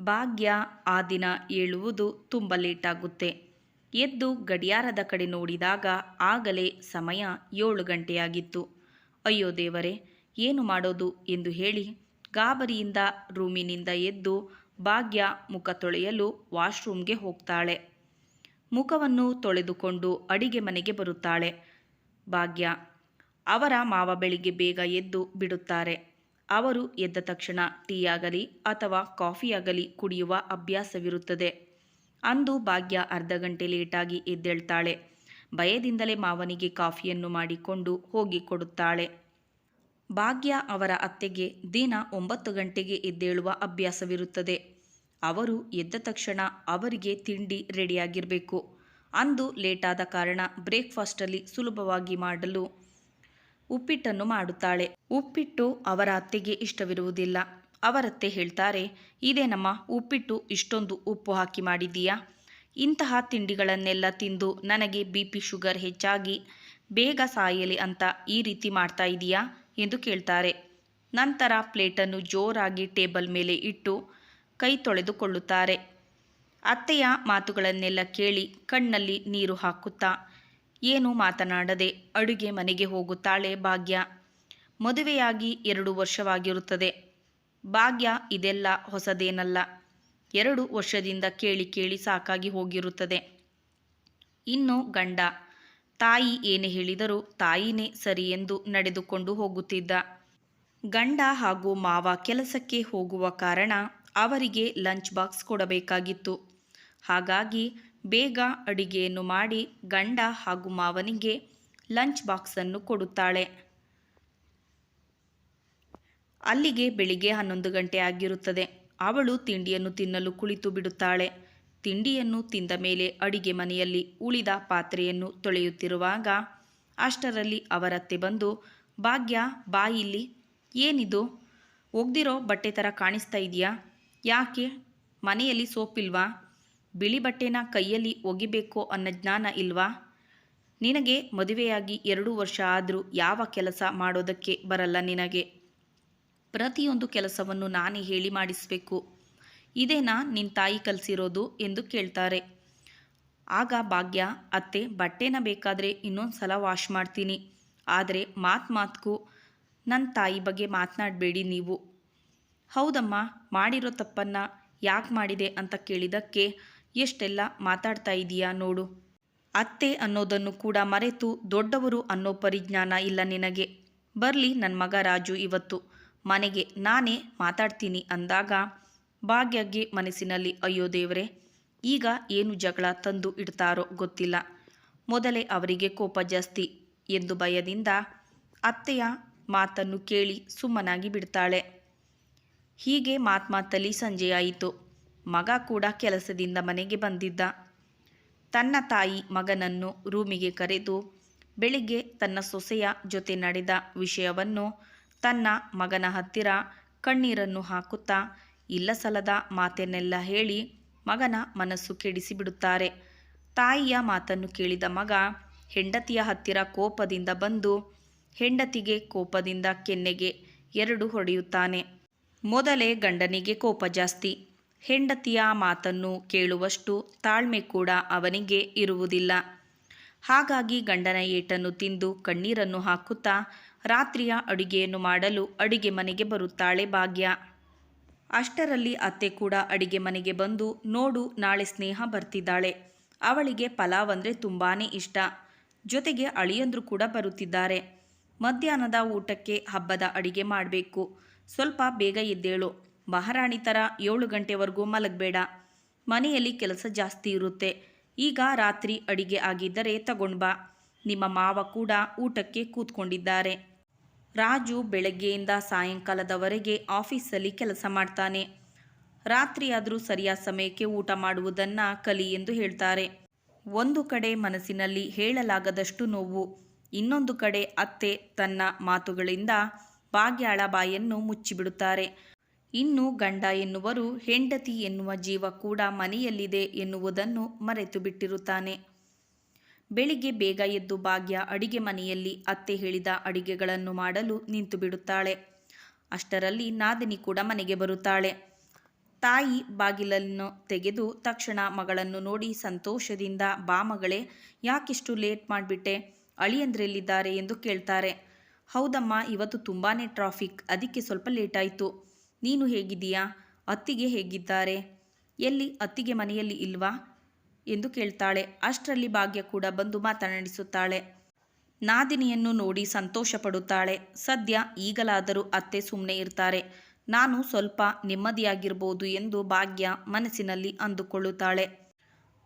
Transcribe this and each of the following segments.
ಭಾಗ್ಯ ಆ ದಿನ ಏಳುವುದು ತುಂಬ ಲೇಟಾಗುತ್ತೆ. ಎದ್ದು ಗಡಿಯಾರದ ಕಡೆ ನೋಡಿದಾಗ ಆಗಲೇ ಸಮಯ ಏಳು ಗಂಟೆಯಾಗಿತ್ತು. ಅಯ್ಯೋ ದೇವರೇ, ಏನು ಮಾಡೋದು ಎಂದು ಹೇಳಿ ಗಾಬರಿಯಿಂದ ರೂಮಿನಿಂದ ಎದ್ದು ಭಾಗ್ಯ ಮುಖ ತೊಳೆಯಲು ವಾಶ್ರೂಮ್ಗೆ ಹೋಗ್ತಾಳೆ. ಮುಖವನ್ನು ತೊಳೆದುಕೊಂಡು ಅಡಿಗೆ ಮನೆಗೆ ಬರುತ್ತಾಳೆ. ಭಾಗ್ಯ ಅವರ ಮಾವ ಬೆಳಿಗ್ಗೆ ಬೇಗ ಎದ್ದು ಬಿಡುತ್ತಾರೆ. ಅವರು ಎದ್ದ ತಕ್ಷಣ ಟೀಯಾಗಲಿ ಅಥವಾ ಕಾಫಿಯಾಗಲಿ ಕುಡಿಯುವ ಅಭ್ಯಾಸವಿರುತ್ತದೆ. ಅಂದು ಭಾಗ್ಯ ಅರ್ಧ ಗಂಟೆ ಲೇಟಾಗಿ ಎದ್ದೇಳ್ತಾಳೆ. ಭಯದಿಂದಲೇ ಮಾವನಿಗೆ ಕಾಫಿಯನ್ನು ಮಾಡಿಕೊಂಡು ಹೋಗಿ ಕೊಡುತ್ತಾಳೆ. ಭಾಗ್ಯ ಅವರ ಅತ್ತೆಗೆ ದಿನ ಒಂಬತ್ತು ಗಂಟೆಗೆ ಎದ್ದೇಳುವ ಅಭ್ಯಾಸವಿರುತ್ತದೆ. ಅವರು ಎದ್ದ ತಕ್ಷಣ ಅವರಿಗೆ ತಿಂಡಿ ರೆಡಿಯಾಗಿರಬೇಕು. ಅಂದು ಲೇಟಾದ ಕಾರಣ ಬ್ರೇಕ್ಫಾಸ್ಟಲ್ಲಿ ಸುಲಭವಾಗಿ ಮಾಡಲು ಉಪ್ಪಿಟ್ಟನ್ನು ಮಾಡುತ್ತಾಳೆ. ಉಪ್ಪಿಟ್ಟು ಅವರ ಅತ್ತೆಗೆ ಇಷ್ಟವಿರುವುದಿಲ್ಲ. ಅವರತ್ತೆ ಹೇಳ್ತಾರೆ ಇದೇನಮ್ಮ ಉಪ್ಪಿಟ್ಟು, ಇಷ್ಟೊಂದು ಉಪ್ಪು ಹಾಕಿ ಮಾಡಿದ್ದೀಯಾ? ಇಂತಹ ತಿಂಡಿಗಳನ್ನೆಲ್ಲ ತಿಂದು ನನಗೆ ಬಿ ಪಿ ಶುಗರ್ ಹೆಚ್ಚಾಗಿ, ಬೇಗ ಸಾಯಲಿ ಅಂತ ಈ ರೀತಿ ಮಾಡ್ತಾ ಇದೀಯಾ? ಎಂದು ಕೇಳ್ತಾರೆ. ನಂತರ ಪ್ಲೇಟನ್ನು ಜೋರಾಗಿ ಟೇಬಲ್ ಮೇಲೆ ಇಟ್ಟು ಕೈ ತೊಳೆದುಕೊಳ್ಳುತ್ತಾರೆ. ಅತ್ತೆಯ ಮಾತುಗಳನ್ನೆಲ್ಲ ಕೇಳಿ ಕಣ್ಣಲ್ಲಿ ನೀರು ಹಾಕುತ್ತಾ ಏನು ಮಾತನಾಡದೆ ಅಡುಗೆ ಮನೆಗೆ ಹೋಗುತ್ತಾಳೆ ಭಾಗ್ಯ. ಮದುವೆಯಾಗಿ ಎರಡು ವರ್ಷವಾಗಿರುತ್ತದೆ. ಭಾಗ್ಯ, ಇದೆಲ್ಲ ಹೊಸದೇನಲ್ಲ. ಎರಡು ವರ್ಷದಿಂದ ಕೇಳಿ ಕೇಳಿ ಸಾಕಾಗಿ ಹೋಗಿರುತ್ತದೆ. ಇನ್ನು ಗಂಡ. ತಾಯಿ ಏನು ಹೇಳಿದರೂ ತಾಯಿನೇ ಸರಿ ಎಂದು ನಡೆದುಕೊಂಡು ಹೋಗುತ್ತಿದ್ದ. ಗಂಡ ಹಾಗೂ ಮಾವ ಕೆಲಸಕ್ಕೆ ಹೋಗುವ ಕಾರಣ ಅವರಿಗೆ ಲಂಚ್ ಬಾಕ್ಸ್ ಕೊಡಬೇಕಾಗಿತ್ತು. ಹಾಗಾಗಿ ಬೇಗ ಅಡಿಗೆಯನ್ನು ಮಾಡಿ ಗಂಡ ಹಾಗೂ ಮಾವನಿಗೆ ಲಂಚ್ ಬಾಕ್ಸನ್ನು ಕೊಡುತ್ತಾಳೆ. ಅಲ್ಲಿಗೆ ಬೆಳಿಗ್ಗೆ ಹನ್ನೊಂದು ಗಂಟೆ ಆಗಿರುತ್ತದೆ. ಅವಳು ತಿಂಡಿಯನ್ನು ತಿನ್ನಲು ಕುಳಿತು ಬಿಡುತ್ತಾಳೆ. ತಿಂಡಿಯನ್ನು ತಿಂದ ಮೇಲೆ ಅಡಿಗೆ ಮನೆಯಲ್ಲಿ ಉಳಿದ ಪಾತ್ರೆಯನ್ನು ತೊಳೆಯುತ್ತಿರುವಾಗ ಅಷ್ಟರಲ್ಲಿ ಅವರತ್ತೆ ಬಂದು, ಭಾಗ್ಯ, ಬಾ ಇಲ್ಲಿ. ಏನಿದು? ಒಗ್ದಿರೋ ಬಟ್ಟೆ ಥರ ಕಾಣಿಸ್ತಾ ಇದೆಯಾ? ಯಾಕೆ? ಮನೆಯಲ್ಲಿ ಸೋಪಿಲ್ವಾ? ಬಿಳಿ ಬಟ್ಟೆನ ಕೈಯಲ್ಲಿ ಒಗಿಬೇಕು ಅನ್ನೋ ಜ್ಞಾನ ಇಲ್ವಾ? ನಿನಗೆ ಮದುವೆಯಾಗಿ ಎರಡು ವರ್ಷ ಆದರೂ ಯಾವ ಕೆಲಸ ಮಾಡೋದಕ್ಕೆ ಬರಲ್ಲ ನಿನಗೆ. ಪ್ರತಿಯೊಂದು ಕೆಲಸವನ್ನು ನಾನೇ ಹೇಳಿ ಮಾಡಿಸಬೇಕು. ಇದೇನಾ ನಿನ್ನ ತಾಯಿ ಕಲಿಸಿರೋದು ಎಂದು ಕೇಳ್ತಾರೆ. ಆಗ ಭಾಗ್ಯ, ಅತ್ತೆ, ಬಟ್ಟೆನ ಬೇಕಾದರೆ ಇನ್ನೊಂದು ಸಲ ವಾಶ್ ಮಾಡ್ತೀನಿ. ಆದರೆ ಮಾತು ಮಾತ್ಕು ನನ್ನ ತಾಯಿ ಬಗ್ಗೆ ಮಾತನಾಡಬೇಡಿ ನೀವು. ಹೌದಮ್ಮ, ಮಾಡಿರೋ ತಪ್ಪನ್ನು ಯಾಕೆ ಮಾಡಿದೆ ಅಂತ ಕೇಳಿದಕ್ಕೆ ಎಷ್ಟೆಲ್ಲ ಮಾತಾಡ್ತಾ ಇದೀಯಾ ನೋಡು. ಅತ್ತೆ ಅನ್ನೋದನ್ನು ಕೂಡ ಮರೆತು ದೊಡ್ಡವರು ಅನ್ನೋ ಪರಿಜ್ಞಾನ ಇಲ್ಲ ನಿನಗೆ. ಬರಲಿ ನನ್ನ ಮಗ ರಾಜು ಇವತ್ತು. ಮನೆಗೆ ನಾನೇ ಮಾತಾಡ್ತೀನಿ ಅಂದಾಗ ಭಾಗ್ಯಗೆ ಮನಸ್ಸಿನಲ್ಲಿ, ಅಯ್ಯೋ ದೇವರೇ, ಈಗ ಏನು ಜಗಳ ತಂದು ಇಡ್ತಾರೋ ಗೊತ್ತಿಲ್ಲ. ಮೊದಲೇ ಅವರಿಗೆ ಕೋಪ ಜಾಸ್ತಿ ಎಂದು ಭಯದಿಂದ ಅತ್ತೆಯ ಮಾತನ್ನು ಕೇಳಿ ಸುಮ್ಮನಾಗಿ ಬಿಡ್ತಾಳೆ. ಹೀಗೆ ಮಾತ್ಮಾತಲ್ಲಿ ಸಂಜೆಯಾಯಿತು ಮಗ ಕೂಡ ಕೆಲಸದಿಂದ ಮನೆಗೆ ಬಂದಿದ್ದ. ತನ್ನ ತಾಯಿ ಮಗನನ್ನು ರೂಮಿಗೆ ಕರೆದು ಬೆಳಿಗ್ಗೆ ತನ್ನ ಸೊಸೆಯ ಜೊತೆ ನಡೆದ ವಿಷಯವನ್ನು ತನ್ನ ಮಗನ ಹತ್ತಿರ ಕಣ್ಣೀರನ್ನು ಹಾಕುತ್ತಾ ಇಲ್ಲ ಸಲದ ಮಾತನ್ನೆಲ್ಲ ಹೇಳಿ ಮಗನ ಮನಸ್ಸು ಕೆಡಿಸಿಬಿಡುತ್ತಾರೆ. ತಾಯಿಯ ಮಾತನ್ನು ಕೇಳಿದ ಮಗ ಹೆಂಡತಿಯ ಹತ್ತಿರ ಕೋಪದಿಂದ ಬಂದು ಹೆಂಡತಿಗೆ ಕೋಪದಿಂದ ಕೆನ್ನೆಗೆ ಎರಡು ಹೊಡೆಯುತ್ತಾನೆ. ಮೊದಲೇ ಗಂಡನಿಗೆ ಕೋಪ ಜಾಸ್ತಿ. ಹೆಂಡತಿಯ ಮಾತನ್ನು ಕೇಳುವಷ್ಟು ತಾಳ್ಮೆ ಕೂಡ ಅವನಿಗೆ ಇರುವುದಿಲ್ಲ. ಹಾಗಾಗಿ ಗಂಡನ ಏಟನ್ನು ತಿಂದು ಕಣ್ಣೀರನ್ನು ಹಾಕುತ್ತಾ ರಾತ್ರಿಯ ಅಡುಗೆಯನ್ನು ಮಾಡಲು ಅಡಿಗೆ ಮನೆಗೆ ಬರುತ್ತಾಳೆ ಭಾಗ್ಯ. ಅಷ್ಟರಲ್ಲಿ ಅತ್ತೆ ಕೂಡ ಅಡಿಗೆ ಮನೆಗೆ ಬಂದು ನೋಡು ನಾಳೆ ಸ್ನೇಹ ಬರ್ತಿದ್ದಾಳೆ. ಅವಳಿಗೆ ಪಲಾವ್ ಅಂದರೆ ತುಂಬಾ ಇಷ್ಟ. ಜೊತೆಗೆ ಅಳಿಯಂದರು ಕೂಡ ಬರುತ್ತಿದ್ದಾರೆ. ಮಧ್ಯಾಹ್ನದ ಊಟಕ್ಕೆ ಹಬ್ಬದ ಅಡಿಗೆ ಮಾಡಬೇಕು. ಸ್ವಲ್ಪ ಬೇಗ ಎದ್ದೇಳು. ಮಹಾರಾಣಿ ಥರ ಏಳು ಗಂಟೆವರೆಗೂ ಮಲಗಬೇಡ. ಮನೆಯಲ್ಲಿ ಕೆಲಸ ಜಾಸ್ತಿ ಇರುತ್ತೆ. ಈಗ ರಾತ್ರಿ ಅಡಿಗೆ ಆಗಿದ್ದರೆ ತಗೊಂಡ್ಬಾ ನಿಮ್ಮ ಮಾವ ಕೂಡ ಊಟಕ್ಕೆ ಕೂತ್ಕೊಂಡಿದ್ದಾರೆ. ರಾಜು ಬೆಳಗ್ಗೆಯಿಂದ ಸಾಯಂಕಾಲದವರೆಗೆ ಆಫೀಸಲ್ಲಿ ಕೆಲಸ ಮಾಡ್ತಾನೆ. ರಾತ್ರಿಯಾದರೂ ಸರಿಯಾದ ಸಮಯಕ್ಕೆ ಊಟ ಮಾಡುವುದನ್ನು ಕಲಿ ಎಂದು ಹೇಳ್ತಾರೆ. ಒಂದು ಕಡೆ ಮನಸ್ಸಿನಲ್ಲಿ ಹೇಳಲಾಗದಷ್ಟು ನೋವು, ಇನ್ನೊಂದು ಕಡೆ ಅತ್ತೆ ತನ್ನ ಮಾತುಗಳಿಂದ ಬಾಗ್ಯಾಳ ಬಾಯನ್ನು ಮುಚ್ಚಿಬಿಡುತ್ತಾರೆ. ಇನ್ನು ಗಂಡ ಎನ್ನುವರು ಹೆಂಡತಿ ಎನ್ನುವ ಜೀವ ಕೂಡ ಮನೆಯಲ್ಲಿದೆ ಎನ್ನುವುದನ್ನು ಮರೆತು ಬಿಟ್ಟಿರುತ್ತಾನೆ ಬೆಳಿಗ್ಗೆ ಬೇಗ ಎದ್ದು ಭಾಗ್ಯ ಅಡಿಗೆ ಮನೆಯಲ್ಲಿ ಅತ್ತೆ ಹೇಳಿದ ಅಡಿಗೆಗಳನ್ನು ಮಾಡಲು ನಿಂತು ಬಿಡುತ್ತಾಳೆ ಅಷ್ಟರಲ್ಲಿ ನಾದಿನಿ ಕೂಡ ಮನೆಗೆ ಬರುತ್ತಾಳೆ. ತಾಯಿ ಬಾಗಿಲನ್ನು ತೆಗೆದು ತಕ್ಷಣ ಮಗಳನ್ನು ನೋಡಿ ಸಂತೋಷದಿಂದ, ಬಾ ಮಗಳೇ, ಯಾಕಿಷ್ಟು ಲೇಟ್ ಮಾಡಿಬಿಟ್ಟೆ? ಅಳಿಯಂದ್ರೆಲ್ಲಿದ್ದಾರೆ? ಎಂದು ಕೇಳ್ತಾರೆ. ಹೌದಮ್ಮ, ಇವತ್ತು ತುಂಬಾ ಟ್ರಾಫಿಕ್, ಅದಕ್ಕೆ ಸ್ವಲ್ಪ ಲೇಟಾಯಿತು ನೀನು ಹೇಗಿದ್ದೀಯಾ? ಅತ್ತಿಗೆ ಹೇಗಿದ್ದಾರೆ? ಎಲ್ಲಿ ಅತ್ತಿಗೆ ಮನೆಯಲ್ಲಿ ಇಲ್ವಾ? ಎಂದು ಕೇಳ್ತಾಳೆ. ಅಷ್ಟರಲ್ಲಿ ಭಾಗ್ಯ ಕೂಡ ಬಂದು ಮಾತನಾಡಿಸುತ್ತಾಳೆ. ನಾದಿನಿಯನ್ನು ನೋಡಿ ಸಂತೋಷ ಪಡುತ್ತಾಳೆ ಸದ್ಯ ಈಗಲಾದರೂ ಅತ್ತೆ ಸುಮ್ಮನೆ ಇರ್ತಾರೆ. ನಾನು ಸ್ವಲ್ಪ ನೆಮ್ಮದಿಯಾಗಿರ್ಬೋದು ಎಂದು ಭಾಗ್ಯ ಮನಸ್ಸಿನಲ್ಲಿ ಅಂದುಕೊಳ್ಳುತ್ತಾಳೆ.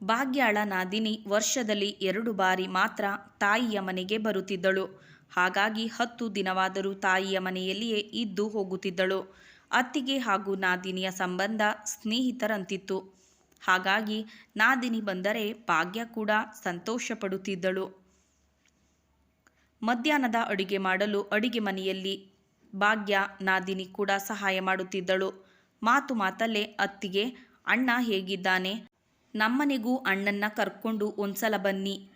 ಭಾಗ್ಯಾಳ ನಾದಿನಿ ವರ್ಷದಲ್ಲಿ ಎರಡು ಬಾರಿ ಮಾತ್ರ ತಾಯಿಯ ಮನೆಗೆ ಬರುತ್ತಿದ್ದಳು. ಹಾಗಾಗಿ ಹತ್ತು ದಿನವಾದರೂ ತಾಯಿಯ ಮನೆಯಲ್ಲಿಯೇ ಇದ್ದು ಹೋಗುತ್ತಿದ್ದಳು. ಅತ್ತಿಗೆ ಹಾಗೂ ನಾದಿನಿಯ ಸಂಬಂಧ ಸ್ನೇಹಿತರಂತಿತ್ತು. ಹಾಗಾಗಿ ನಾದಿನಿ ಬಂದರೆ ಭಾಗ್ಯ ಕೂಡ ಸಂತೋಷ ಪಡುತ್ತಿದ್ದಳು ಮಧ್ಯಾಹ್ನದ ಅಡುಗೆ ಮಾಡಲು ಅಡುಗೆ ಮನೆಯಲ್ಲಿ ಭಾಗ್ಯ, ನಾದಿನಿ ಕೂಡ ಸಹಾಯ ಮಾಡುತ್ತಿದ್ದಳು. ಮಾತು ಮಾತಲ್ಲೇ ಅತ್ತಿಗೆ, ಅಣ್ಣ ಹೇಗಿದ್ದಾನೆ? ನಮ್ಮನೆಗೂ ಅಣ್ಣನ್ನ ಕರ್ಕೊಂಡು ಒಂದ್ಸಲ ಬನ್ನಿ.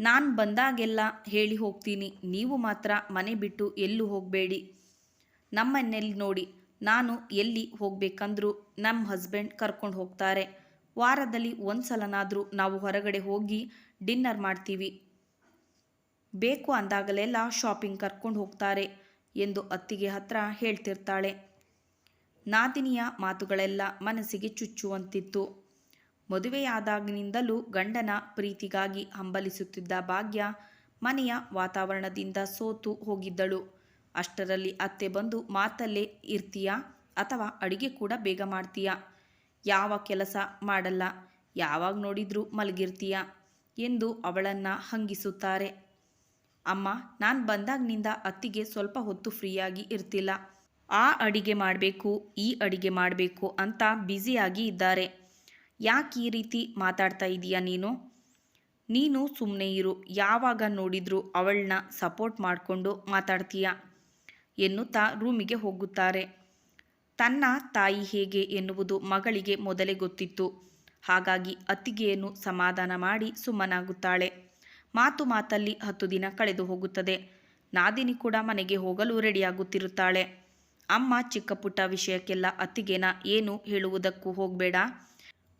ನಾನು ಬಂದಾಗೆಲ್ಲ ಹೇಳಿ ಹೋಗ್ತೀನಿ. ನೀವು ಮಾತ್ರ ಮನೆ ಬಿಟ್ಟು ಎಲ್ಲೂ ಹೋಗಬೇಡಿ. ನಮ್ಮನೆಯಲ್ಲಿ ನೋಡಿ ನಾನು ಎಲ್ಲಿ ಹೋಗಬೇಕಂದ್ರೂ ನಮ್ಮ ಹಸ್ಬೆಂಡ್ ಕರ್ಕೊಂಡು ಹೋಗ್ತಾರೆ. ವಾರದಲ್ಲಿ ಒಂದು ಸಲನಾದರೂ ನಾವು ಹೊರಗಡೆ ಹೋಗಿ ಡಿನ್ನರ್ ಮಾಡ್ತೀವಿ. ಬೇಕು ಅಂದಾಗಲೆಲ್ಲ ಶಾಪಿಂಗ್ ಕರ್ಕೊಂಡು ಹೋಗ್ತಾರೆ ಎಂದು ಅತ್ತಿಗೆ ಹತ್ರ ಹೇಳ್ತಿರ್ತಾಳೆ. ನಾದಿನಿಯ ಮಾತುಗಳೆಲ್ಲ ಮನಸ್ಸಿಗೆ ಚುಚ್ಚುವಂತಿತ್ತು. ಮದುವೆಯಾದಾಗಿನಿಂದಲೂ ಗಂಡನ ಪ್ರೀತಿಗಾಗಿ ಹಂಬಲಿಸುತ್ತಿದ್ದ ಭಾಗ್ಯ ಮನೆಯ ವಾತಾವರಣದಿಂದ ಸೋತು ಹೋಗಿದ್ದಳು. ಅಷ್ಟರಲ್ಲಿ ಅತ್ತೆ ಬಂದು, ಮಾತಲ್ಲೇ ಇರ್ತೀಯಾ? ಅಥವಾ ಅಡಿಗೆ ಕೂಡ ಬೇಗ ಮಾಡ್ತೀಯಾ? ಯಾವ ಕೆಲಸ ಮಾಡಲ್ಲ? ಯಾವಾಗ ನೋಡಿದ್ರೂ ಮಲಗಿರ್ತೀಯ? ಎಂದು ಅವಳನ್ನು ಹಂಗಿಸುತ್ತಾರೆ. ಅಮ್ಮ, ನಾನು ಬಂದಾಗಿನಿಂದ ಅತ್ತಿಗೆ ಸ್ವಲ್ಪ ಹೊತ್ತು ಫ್ರೀಯಾಗಿ ಇರ್ತಿಲ್ಲ. ಆ ಅಡಿಗೆ ಮಾಡಬೇಕು, ಈ ಅಡಿಗೆ ಮಾಡಬೇಕು ಅಂತ ಬ್ಯುಸಿಯಾಗಿ ಇದ್ದಾರೆ. ಯಾಕೆ ಈ ರೀತಿ ಮಾತಾಡ್ತಾ ಇದೀಯಾ ನೀನು? ನೀನು ಸುಮ್ಮನೆ ಇರು. ಯಾವಾಗ ನೋಡಿದರೂ ಅವಳನ್ನ ಸಪೋರ್ಟ್ ಮಾಡಿಕೊಂಡು ಮಾತಾಡ್ತೀಯ? ಎನ್ನುತ್ತಾ ರೂಮಿಗೆ ಹೋಗುತ್ತಾರೆ. ತನ್ನ ತಾಯಿ ಹೇಗೆ ಎನ್ನುವುದು ಮಗಳಿಗೆ ಮೊದಲೇ ಗೊತ್ತಿತ್ತು. ಹಾಗಾಗಿ ಅತ್ತಿಗೆಯನ್ನು ಸಮಾಧಾನ ಮಾಡಿ ಸುಮ್ಮನಾಗುತ್ತಾಳೆ. ಮಾತು ಮಾತಲ್ಲಿ ಹತ್ತು ದಿನ ಕಳೆದು ಹೋಗುತ್ತದೆ. ನಾದಿನಿ ಕೂಡ ಮನೆಗೆ ಹೋಗಲು ರೆಡಿಯಾಗುತ್ತಿರುತ್ತಾಳೆ. ಅಮ್ಮ ಚಿಕ್ಕ ಪುಟ್ಟ ವಿಷಯಕ್ಕೆಲ್ಲ ಅತ್ತಿಗೆನ ಏನು ಹೇಳುವುದಕ್ಕೂ ಹೋಗಬೇಡ.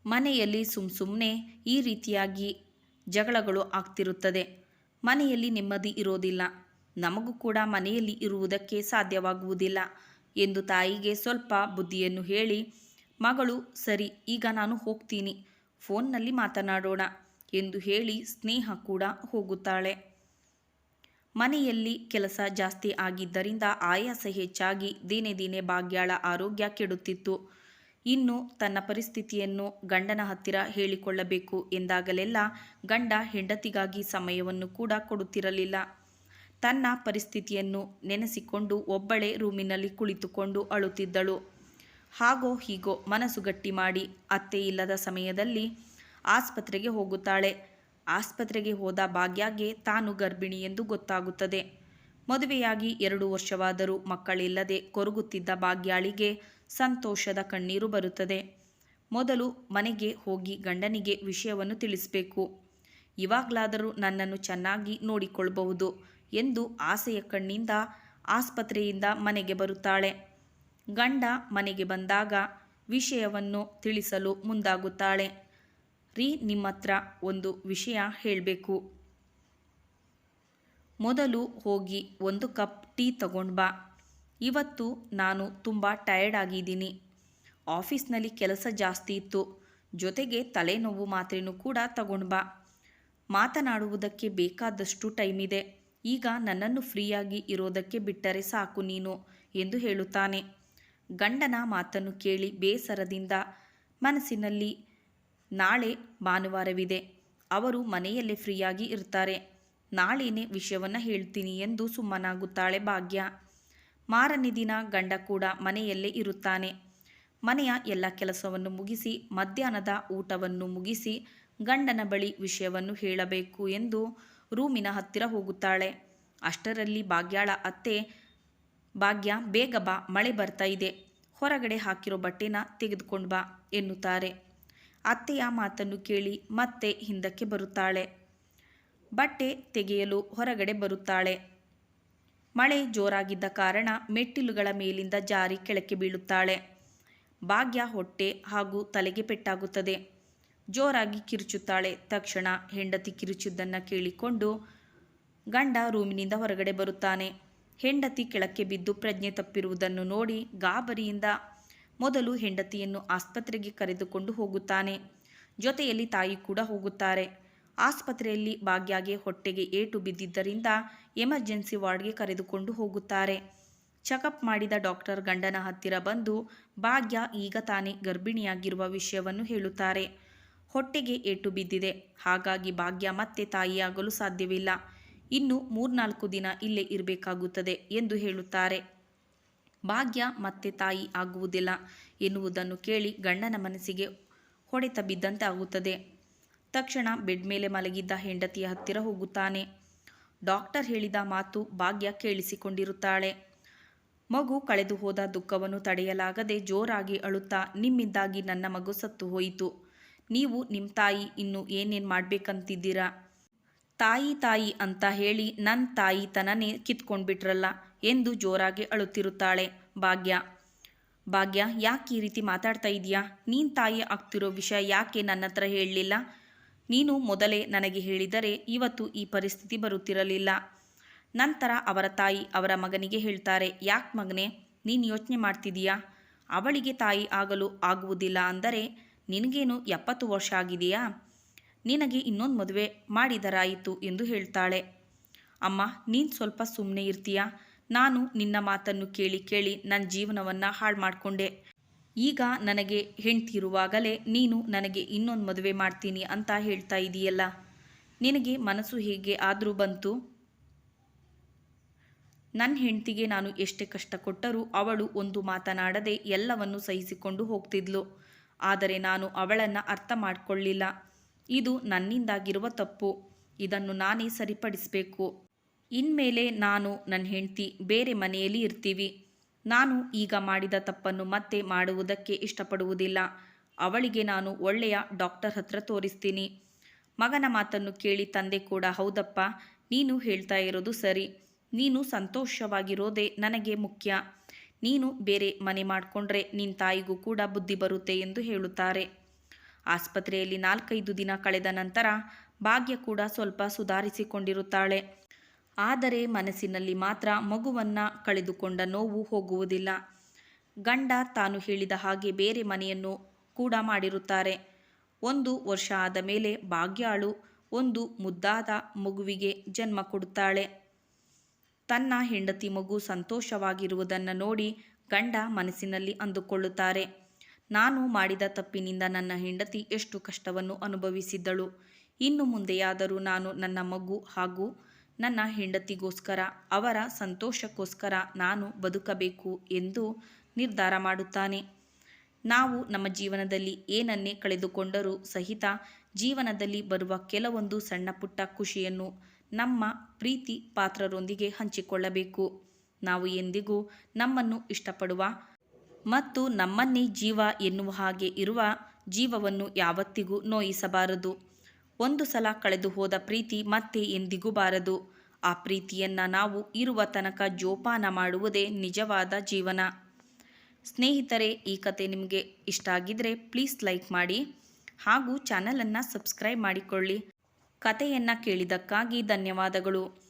ಮನೆಯಲ್ಲಿ ಸುಮ್ ಸುಮ್ಮನೆ ಈ ರೀತಿಯಾಗಿ ಜಗಳಗಳು ಆಗ್ತಿರುತ್ತದೆ. ಮನೆಯಲ್ಲಿ ನೆಮ್ಮದಿ ಇರೋದಿಲ್ಲ. ನಮಗೂ ಕೂಡ ಮನೆಯಲ್ಲಿ ಇರುವುದಕ್ಕೆ ಸಾಧ್ಯವಾಗುವುದಿಲ್ಲ ಎಂದು ತಾಯಿಗೆ ಸ್ವಲ್ಪ ಬುದ್ಧಿಯನ್ನು ಹೇಳಿ, ಮಗಳು, ಸರಿ, ಈಗ ನಾನು ಹೋಗ್ತೀನಿ. ಫೋನ್ನಲ್ಲಿ ಮಾತನಾಡೋಣ ಎಂದು ಹೇಳಿ ಸ್ನೇಹ ಕೂಡ ಹೋಗುತ್ತಾಳೆ. ಮನೆಯಲ್ಲಿ ಕೆಲಸ ಜಾಸ್ತಿ ಆಗಿದ್ದರಿಂದ ಆಯಾಸ ಹೆಚ್ಚಾಗಿ ದಿನೇ ದಿನೇ ಭಾಗ್ಯಾಳ ಆರೋಗ್ಯ ಕೆಡುತ್ತಿತ್ತು. ಇನ್ನು ತನ್ನ ಪರಿಸ್ಥಿತಿಯನ್ನು ಗಂಡನ ಹತ್ತಿರ ಹೇಳಿಕೊಳ್ಳಬೇಕು ಎಂದಾಗಲೆಲ್ಲ ಗಂಡ ಹೆಂಡತಿಗಾಗಿ ಸಮಯವನ್ನು ಕೂಡ ಕೊಡುತ್ತಿರಲಿಲ್ಲ. ತನ್ನ ಪರಿಸ್ಥಿತಿಯನ್ನು ನೆನೆಸಿಕೊಂಡು ಒಬ್ಬಳೇ ರೂಮಿನಲ್ಲಿ ಕುಳಿತುಕೊಂಡು ಅಳುತ್ತಿದ್ದಳು. ಹಾಗೋ ಹೀಗೋ ಮನಸ್ಸು ಗಟ್ಟಿ ಮಾಡಿ ಅತ್ತೆ ಇಲ್ಲದ ಸಮಯದಲ್ಲಿ ಆಸ್ಪತ್ರೆಗೆ ಹೋಗುತ್ತಾಳೆ. ಆಸ್ಪತ್ರೆಗೆ ಹೋದ ಭಾಗ್ಯಾಗೆ ತಾನು ಗರ್ಭಿಣಿ ಎಂದು ಗೊತ್ತಾಗುತ್ತದೆ. ಮದುವೆಯಾಗಿ ಎರಡು ವರ್ಷವಾದರೂ ಮಕ್ಕಳಿಲ್ಲದೆ ಕೊರಗುತ್ತಿದ್ದ ಭಾಗ್ಯಾಳಿಗೆ ಸಂತೋಷದ ಕಣ್ಣೀರು ಬರುತ್ತದೆ. ಮೊದಲು ಮನೆಗೆ ಹೋಗಿ ಗಂಡನಿಗೆ ವಿಷಯವನ್ನು ತಿಳಿಸಬೇಕು. ಇವಾಗಲಾದರೂ ನನ್ನನ್ನು ಚೆನ್ನಾಗಿ ನೋಡಿಕೊಳ್ಳಬಹುದು ಎಂದು ಆಸೆಯ ಕಣ್ಣಿಂದ, ಆಸ್ಪತ್ರೆಯಿಂದ ಮನೆಗೆ ಬರುತ್ತಾಳೆ. ಗಂಡ ಮನೆಗೆ ಬಂದಾಗ ವಿಷಯವನ್ನು ತಿಳಿಸಲು ಮುಂದಾಗುತ್ತಾಳೆ. ರೀ ನಿಮ್ಮ ಹತ್ರ ಒಂದು ವಿಷಯ ಹೇಳಬೇಕು. ಮೊದಲು ಹೋಗಿ ಒಂದು ಕಪ್ ಟೀ ತಗೊಂಡು ಬಾ. ಇವತ್ತು ನಾನು ತುಂಬ ಟಯರ್ಡ್ ಆಗಿದ್ದೀನಿ. ಆಫೀಸ್ನಲ್ಲಿ ಕೆಲಸ ಜಾಸ್ತಿ ಇತ್ತು. ಜೊತೆಗೆ ತಲೆನೋವು ಮಾತ್ರೆನೂ ಕೂಡ ತಗೊಂಡು ಬಾ. ಮಾತನಾಡುವುದಕ್ಕೆ ಬೇಕಾದಷ್ಟು ಟೈಮ್ ಇದೆ. ಈಗ ನನ್ನನ್ನು ಫ್ರೀಯಾಗಿ ಇರೋದಕ್ಕೆ ಬಿಟ್ಟರೆ ಸಾಕು ನೀನು ಎಂದು ಹೇಳುತ್ತಾನೆ. ಗಂಡನ ಮಾತನ್ನು ಕೇಳಿ ಬೇಸರದಿಂದ ಮನಸ್ಸಿನಲ್ಲಿ ನಾಳೆ ಭಾನುವಾರವಿದೆ. ಅವರು ಮನೆಯಲ್ಲೇ ಫ್ರೀಯಾಗಿ ಇರ್ತಾರೆ. ನಾಳೆನೇ ವಿಷಯವನ್ನು ಹೇಳ್ತೀನಿ ಎಂದು ಸುಮ್ಮನಾಗುತ್ತಾಳೆ ಭಾಗ್ಯ. ಮಾರನೇ ದಿನ ಗಂಡ ಕೂಡ ಮನೆಯಲ್ಲೇ ಇರುತ್ತಾನೆ. ಮನೆಯ ಎಲ್ಲ ಕೆಲಸವನ್ನು ಮುಗಿಸಿ, ಮಧ್ಯಾಹ್ನದ ಊಟವನ್ನು ಮುಗಿಸಿ ಗಂಡನ ಬಳಿ ವಿಷಯವನ್ನು ಹೇಳಬೇಕು ಎಂದು ರೂಮಿನ ಹತ್ತಿರ ಹೋಗುತ್ತಾಳೆ. ಅಷ್ಟರಲ್ಲಿ ಭಾಗ್ಯಾಳ ಅತ್ತೆ, ಭಾಗ್ಯ, ಬೇಗ ಬಾ, ಮಳೆ ಬರ್ತಾ ಇದೆ. ಹೊರಗಡೆ ಹಾಕಿರೋ ಬಟ್ಟೆನ ತೆಗೆದುಕೊಂಡು ಬಾ ಎನ್ನುತ್ತಾರೆ. ಅತ್ತೆಯ ಮಾತನ್ನು ಕೇಳಿ ಮತ್ತೆ ಹಿಂದಕ್ಕೆ ಬರುತ್ತಾಳೆ. ಬಟ್ಟೆ ತೆಗೆಯಲು ಹೊರಗಡೆ ಬರುತ್ತಾಳೆ. ಮಳೆ ಜೋರಾಗಿದ್ದ ಕಾರಣ ಮೆಟ್ಟಿಲುಗಳ ಮೇಲಿಂದ ಜಾರಿ ಕೆಳಕ್ಕೆ ಬೀಳುತ್ತಾಳೆ. ಭಾಗ್ಯ ಹೊಟ್ಟೆ ಹಾಗೂ ತಲೆಗೆ ಪೆಟ್ಟಾಗುತ್ತದೆ. ಜೋರಾಗಿ ಕಿರುಚುತ್ತಾಳೆ. ತಕ್ಷಣ ಹೆಂಡತಿ ಕಿರುಚಿದ್ದನ್ನು ಕೇಳಿಕೊಂಡು ಗಂಡ ರೂಮಿನಿಂದ ಹೊರಗಡೆ ಬರುತ್ತಾನೆ. ಹೆಂಡತಿ ಕೆಳಕ್ಕೆ ಬಿದ್ದು ಪ್ರಜ್ಞೆ ತಪ್ಪಿರುವುದನ್ನು ನೋಡಿ ಗಾಬರಿಯಿಂದ ಮೊದಲು ಹೆಂಡತಿಯನ್ನು ಆಸ್ಪತ್ರೆಗೆ ಕರೆದುಕೊಂಡು ಹೋಗುತ್ತಾನೆ. ಜೊತೆಯಲ್ಲಿ ತಾಯಿ ಕೂಡ ಹೋಗುತ್ತಾರೆ. ಆಸ್ಪತ್ರೆಯಲ್ಲಿ ಭಾಗ್ಯಾಗೆ ಹೊಟ್ಟೆಗೆ ಏಟು ಬಿದ್ದಿದ್ದರಿಂದ ಎಮರ್ಜೆನ್ಸಿ ವಾರ್ಡ್ಗೆ ಕರೆದುಕೊಂಡು ಹೋಗುತ್ತಾರೆ. ಚೆಕಪ್ ಮಾಡಿದ ಡಾಕ್ಟರ್ ಗಂಡನ ಹತ್ತಿರ ಬಂದು ಭಾಗ್ಯ ಈಗ ತಾನೇ ಗರ್ಭಿಣಿಯಾಗಿರುವ ವಿಷಯವನ್ನು ಹೇಳುತ್ತಾರೆ. ಹೊಟ್ಟೆಗೆ ಏಟು ಬಿದ್ದಿದೆ. ಹಾಗಾಗಿ ಭಾಗ್ಯ ಮತ್ತೆ ತಾಯಿಯಾಗಲು ಸಾಧ್ಯವಿಲ್ಲ. ಇನ್ನು ಮೂರ್ನಾಲ್ಕು ದಿನ ಇಲ್ಲೇ ಇರಬೇಕಾಗುತ್ತದೆ ಎಂದು ಹೇಳುತ್ತಾರೆ. ಭಾಗ್ಯ ಮತ್ತೆ ತಾಯಿ ಆಗುವುದಿಲ್ಲ ಎನ್ನುವುದನ್ನು ಕೇಳಿ ಗಂಡನ ಮನಸ್ಸಿಗೆ ಹೊಡೆತ ಬಿದ್ದಂತೆ ಆಗುತ್ತದೆ ತಕ್ಷಣ ಬೆಡ್ ಮೇಲೆ ಮಲಗಿದ್ದ ಹೆಂಡತಿಯ ಹತ್ತಿರ ಹೋಗುತ್ತಾನೆ. ಡಾಕ್ಟರ್ ಹೇಳಿದ ಮಾತು ಭಾಗ್ಯ ಕೇಳಿಸಿಕೊಂಡಿರುತ್ತಾಳೆ. ಮಗು ಕಳೆದು ಹೋದ ದುಃಖವನ್ನು ತಡೆಯಲಾಗದೆ ಜೋರಾಗಿ ಅಳುತ್ತಾ, ನಿಮ್ಮಿಂದಾಗಿ ನನ್ನ ಮಗು ಸತ್ತು ಹೋಯಿತು. ನೀವು ನಿಮ್ಮ ತಾಯಿ ಇನ್ನು ಏನೇನು ಮಾಡಬೇಕಂತಿದ್ದೀರಾ? ತಾಯಿ ತಾಯಿ ಅಂತ ಹೇಳಿ ನನ್ನ ತಾಯಿ ತನನೇ ಕಿತ್ಕೊಂಡ್ಬಿಟ್ರಲ್ಲ ಎಂದು ಜೋರಾಗಿ ಅಳುತ್ತಿರುತ್ತಾಳೆ ಭಾಗ್ಯ. ಭಾಗ್ಯ, ಯಾಕೆ ಈ ರೀತಿ ಮಾತಾಡ್ತಾ ಇದೆಯಾ ನೀನು ತಾಯಿ ಆಗ್ತಿರೋ ವಿಷಯ ಯಾಕೆ ನನ್ನ ಹತ್ರ ಹೇಳಲಿಲ್ಲ? ನೀನು ಮೊದಲೇ ನನಗೆ ಹೇಳಿದರೆ ಇವತ್ತು ಈ ಪರಿಸ್ಥಿತಿ ಬರುತ್ತಿರಲಿಲ್ಲ. ನಂತರ ಅವರ ತಾಯಿ ಅವರ ಮಗನಿಗೆ ಹೇಳ್ತಾರೆ, ಯಾಕೆ ಮಗನೇ, ನೀನು ಯೋಚನೆ ಮಾಡ್ತಿದೀಯಾ ಅವಳಿಗೆ ತಾಯಿ ಆಗಲು ಆಗುವುದಿಲ್ಲ ಅಂದರೆ ನಿನಗೇನು ಎಪ್ಪತ್ತು ವರ್ಷ ಆಗಿದೆಯಾ? ನಿನಗೆ ಇನ್ನೊಂದು ಮದುವೆ ಮಾಡಿದರಾಯಿತು ಎಂದು ಹೇಳ್ತಾಳೆ. ಅಮ್ಮ, ನೀನು ಸ್ವಲ್ಪ ಸುಮ್ಮನೆ ಇರ್ತೀಯಾ? ನಾನು ನಿನ್ನ ಮಾತನ್ನು ಕೇಳಿ ಕೇಳಿ ನನ್ನ ಜೀವನವನ್ನು ಹಾಳು ಮಾಡಿಕೊಂಡೆ ಈಗ ನನಗೆ ಹೆಂಡ್ತಿರುವಾಗಲೇ ನೀನು ನನಗೆ ಇನ್ನೊಂದು ಮದುವೆ ಮಾಡ್ತೀನಿ ಅಂತ ಹೇಳ್ತಾ ಇದೀಯಲ್ಲ. ನಿನಗೆ ಮನಸ್ಸು ಹೇಗೆ ಆದರೂ ಬಂತು? ನನ್ನ ಹೆಂಡ್ತಿಗೆ ನಾನು ಎಷ್ಟೇ ಕಷ್ಟ ಕೊಟ್ಟರೂ ಅವಳು ಒಂದು ಮಾತನಾಡದೆ ಎಲ್ಲವನ್ನು ಸಹಿಸಿಕೊಂಡು ಹೋಗ್ತಿದ್ಲು. ಆದರೆ ನಾನು ಅವಳನ್ನು ಅರ್ಥ ಮಾಡಿಕೊಳ್ಳಿಲ್ಲ ಇದು ನನ್ನಿಂದಾಗಿರುವ ತಪ್ಪು. ಇದನ್ನು ನಾನೇ ಸರಿಪಡಿಸಬೇಕು. ಇನ್ಮೇಲೆ ನಾನು ನನ್ನ ಹೆಂಡತಿ ಬೇರೆ ಮನೆಯಲ್ಲಿ ಇರ್ತೀವಿ. ನಾನು ಈಗ ಮಾಡಿದ ತಪ್ಪನ್ನು ಮತ್ತೆ ಮಾಡುವುದಕ್ಕೆ ಇಷ್ಟಪಡುವುದಿಲ್ಲ. ಅವಳಿಗೆ ನಾನು ಒಳ್ಳೆಯ ಡಾಕ್ಟರ್ ಹತ್ರ ತೋರಿಸ್ತೀನಿ. ಮಗನ ಮಾತನ್ನು ಕೇಳಿ ತಂದೆ ಕೂಡ, ಹೌದಪ್ಪ, ನೀನು ಹೇಳ್ತಾ ಇರೋದು ಸರಿ. ನೀನು ಸಂತೋಷವಾಗಿರೋದೇ ನನಗೆ ಮುಖ್ಯ. ನೀನು ಬೇರೆ ಮನೆ ಮಾಡಿಕೊಂಡ್ರೆ ನಿನ್ನ ತಾಯಿಗೂ ಕೂಡ ಬುದ್ಧಿ ಬರುತ್ತೆ ಎಂದು ಹೇಳುತ್ತಾರೆ. ಆಸ್ಪತ್ರೆಯಲ್ಲಿ ನಾಲ್ಕೈದು ದಿನ ಕಳೆದ ನಂತರ ಭಾಗ್ಯ ಕೂಡ ಸ್ವಲ್ಪ ಸುಧಾರಿಸಿಕೊಂಡಿರುತ್ತಾಳೆ. ಆದರೆ ಮನಸ್ಸಿನಲ್ಲಿ ಮಾತ್ರ ಮಗುವನ್ನು ಕಳೆದುಕೊಂಡ ನೋವು ಹೋಗುವುದಿಲ್ಲ. ಗಂಡ ತಾನು ಹೇಳಿದ ಹಾಗೆ ಬೇರೆ ಮನೆಯನ್ನು ಕೂಡ ಮಾಡಿರುತ್ತಾರೆ. ಒಂದು ವರ್ಷ ಆದ ಮೇಲೆ ಭಾಗ್ಯಾಳು ಒಂದು ಮುದ್ದಾದ ಮಗುವಿಗೆ ಜನ್ಮ ಕೊಡುತ್ತಾಳೆ. ತನ್ನ ಹೆಂಡತಿ ಮಗು ಸಂತೋಷವಾಗಿರುವುದನ್ನು ನೋಡಿ ಗಂಡ ಮನಸ್ಸಿನಲ್ಲಿ ಅಂದುಕೊಳ್ಳುತ್ತಾರೆ. ನಾನು ಮಾಡಿದ ತಪ್ಪಿನಿಂದ ನನ್ನ ಹೆಂಡತಿ ಎಷ್ಟು ಕಷ್ಟವನ್ನು ಅನುಭವಿಸಿದ್ದಳು. ಇನ್ನು ಮುಂದೆಯಾದರೂ ನಾನು ನನ್ನ ಮಗು ಹಾಗೂ ನನ್ನ ಹೆಂಡತಿಗೋಸ್ಕರ, ಅವರ ಸಂತೋಷಕ್ಕೋಸ್ಕರ ನಾನು ಬದುಕಬೇಕು ಎಂದು ನಿರ್ಧಾರ ಮಾಡುತ್ತಾನೆ. ನಾವು ನಮ್ಮ ಜೀವನದಲ್ಲಿ ಏನನ್ನೇ ಕಳೆದುಕೊಂಡರೂ ಸಹಿತ ಜೀವನದಲ್ಲಿ ಬರುವ ಕೆಲವೊಂದು ಸಣ್ಣ ಪುಟ್ಟ ಖುಷಿಯನ್ನು ನಮ್ಮ ಪ್ರೀತಿ ಪಾತ್ರರೊಂದಿಗೆ ಹಂಚಿಕೊಳ್ಳಬೇಕು. ನಾವು ಎಂದಿಗೂ ನಮ್ಮನ್ನು ಇಷ್ಟಪಡುವ ಮತ್ತು ನಮ್ಮನ್ನೇ ಜೀವ ಎನ್ನುವ ಹಾಗೆ ಇರುವ ಜೀವವನ್ನು ಯಾವತ್ತಿಗೂ ನೋಯಿಸಬಾರದು. ಒಂದು ಸಲ ಕಳೆದು ಹೋದ ಪ್ರೀತಿ ಮತ್ತೆ ಎಂದಿಗೂ ಬಾರದು. ಆ ಪ್ರೀತಿಯನ್ನು ನಾವು ಇರುವ ತನಕ ಜೋಪಾನ ಮಾಡುವುದೇ ನಿಜವಾದ ಜೀವನ. ಸ್ನೇಹಿತರೆ, ಈ ಕತೆ ನಿಮಗೆ ಇಷ್ಟ ಆಗಿದ್ದರೆ ಪ್ಲೀಸ್ ಲೈಕ್ ಮಾಡಿ ಹಾಗೂ ಚಾನಲನ್ನು ಸಬ್ಸ್ಕ್ರೈಬ್ ಮಾಡಿಕೊಳ್ಳಿ. ಕತೆಯನ್ನು ಕೇಳಿದ್ದಕ್ಕಾಗಿ ಧನ್ಯವಾದಗಳು.